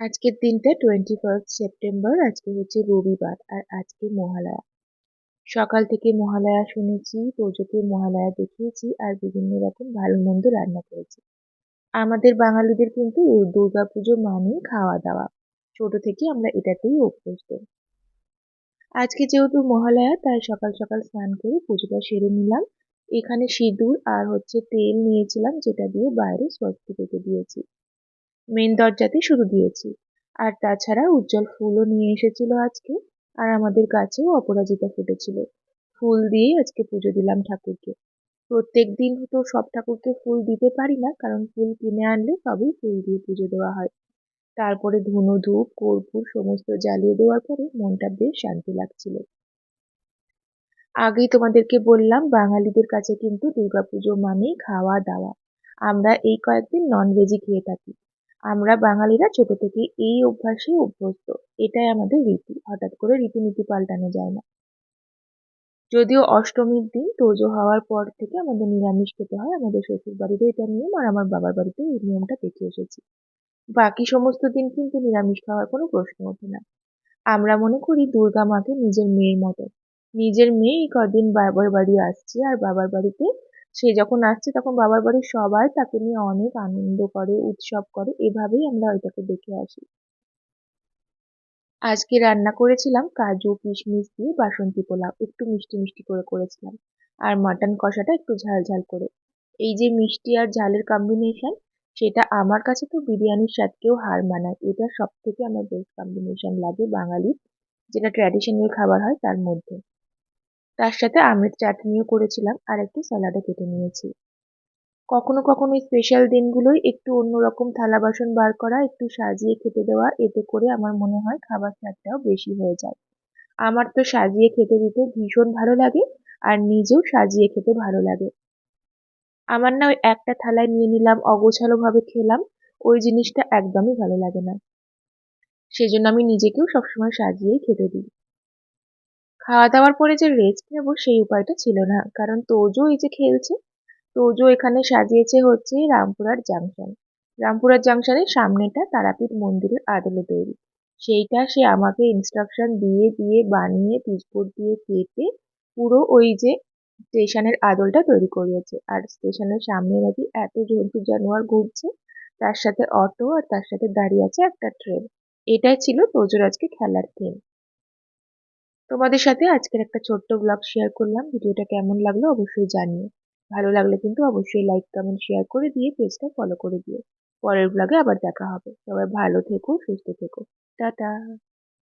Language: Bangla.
আজকের দিনটা টোয়েন্টি ফার্স্ট সেপ্টেম্বর আজকে হচ্ছে রবিবার আর আজকে মহালয়া। সকাল থেকে মহালয়া শুনেছি পুজোকে মহালয়া দেখিয়েছি আর বিভিন্ন রকম ভালো মন্দ রান্না করেছি। আমাদের বাঙালিদের কিন্তু দুর্গা পুজো মানেই খাওয়া দাওয়া ছোট থেকে আমরা এটাতেই অভ্যস্ত। আজকে যেহেতু মহালয়া, তাই সকাল সকাল স্নান করে পুজোটা সেরে নিলাম। এখানে সিঁদুর আর হচ্ছে তেল নিয়েছিলাম, যেটা দিয়ে বাইরে স্বস্তি পেতে দিয়েছি। মেন দরজাতে শুধু দিয়েছি। আর তাছাড়া উজ্জ্বল ফুলও নিয়ে এসেছিল আজকে, আর আমাদের গাছেও অপরাজিতা ফুটেছিল। ফুল দিয়ে আজকে পুজো দিলাম ঠাকুরকে। প্রত্যেক দিন তো সব ঠাকুরকে ফুল দিতে পারি না, কারণ ফুল কিনে আনলে তবেই ফুল দিয়ে পুজো দেওয়া হয়। তারপরে ধুনো, ধূপ, কর্পূর সমস্ত জ্বালিয়ে দেওয়ার পরে মনটা বেশ শান্তি লাগছিল। আগেই তোমাদেরকে বললাম, বাঙালিদের কাছে কিন্তু দুর্গাপুজো মানেই খাওয়া দাওয়া। আমরা এই কয়েকদিন নন ননভেজই খেয়ে থাকি। আমরা বাঙালিরা ছোট থেকে এই অভ্যাসে অভ্যস্ত। এটাই আমাদের রীতি। হঠাৎ করে রীতিনীতি পাল্টানো যায় না। যদিও অষ্টমীর দিন তোজো হওয়ার পর থেকে আমাদের নিরামিষ খেতে হয়, আমাদের শ্বশুর বাড়িরও এটা নিয়ম আর আমার বাবার বাড়িতেও এই নিয়মটা দেখে এসেছি। বাকি সমস্ত দিন কিন্তু নিরামিষ খাওয়ার কোনো প্রশ্ন ওঠে না। আমরা মনে করি দুর্গা মাকে নিজের মেয়ের মতো। নিজের মেয়ে কদিন বাবার বাড়ি আসছে আর বাবার বাড়িতে সে যখন আসছে তখন বাবার বাড়ির সবাই তাকে নিয়ে অনেক আনন্দ করে, উৎসব করে। এভাবেই আমরা ওইটাকে দেখে আসি। আজকে রান্না করেছিলাম কাজু, কিশমিশ দিয়ে বাসন্তী পোলাও। একটু মিষ্টি মিষ্টি করে করেছিলাম। আর মাটন কষাটা একটু ঝাল ঝাল করে। এই যে মিষ্টি আর ঝালের কম্বিনেশন সেটা আমার কাছে তো বিরিয়ানির স্বাদকেও হার মানায়। এটা সব থেকে আমার বেস্ট কম্বিনেশন লাগে বাঙালির, যেটা ট্র্যাডিশনাল খাবার হয় তার মধ্যে। তার সাথে আমের চাটনিও করেছিলাম আর একটু স্যালাডও কেটে নিয়েছি। কখনো কখনো স্পেশাল দিনগুলোই একটু অন্যরকম থালা বাসন বার করা, একটু সাজিয়ে খেতে দেওয়া, এতে করে আমার মনে হয় খাবার স্বাদটাও বেশি হয়ে যায়। আমার তো সাজিয়ে খেতে দিতে ভীষণ ভালো লাগে আর নিজেও সাজিয়ে খেতে ভালো লাগে। আমার না ওই একটা থালায় নিয়ে নিলাম, অগোছালোভাবে খেলাম, ওই জিনিসটা একদমই ভালো লাগে না। সেজন্য আমি নিজেকেও সবসময় সাজিয়েই খেতে দিই। খাওয়া দাওয়ার পরে যে রেস্ট নেব সেই উপায়টা ছিল না। কারণ তোজো এই যে খেলছে, তোজো এখানে সাজিয়েছে হচ্ছে রামপুরার জাংশন রামপুরার জাংশনের সামনেটা তারাপীঠ মন্দিরের আদলে তৈরি। সেইটা সে আমাকে ইনস্ট্রাকশন দিয়ে দিয়ে, বানিয়ে, পিচবোর্ড দিয়ে কেটে পুরো ওই যে স্টেশনের আদলটা তৈরি করিয়েছে। আর স্টেশনের সামনে নাকি এত জন্তু জানোয়ার ঘুরছে, তার সাথে অটো আর তার সাথে দাঁড়িয়ে আছে একটা ট্রেন এটাই ছিল তোজোর আজকে খেলার থিম তোমাদের সাথে আজকের একটা ছোট্ট ব্লগ শেয়ার করলাম। ভিডিওটা কেমন লাগল অবশ্যই জানিও। ভালো লাগলে কিন্তু অবশ্যই লাইক কমেন্ট শেয়ার করে দিয়ে পেজটা ফলো করে দিও। পরের ব্লগে আবার দেখা হবে। সবাই ভালো থেকো, সুস্থ থেকো। টাটা।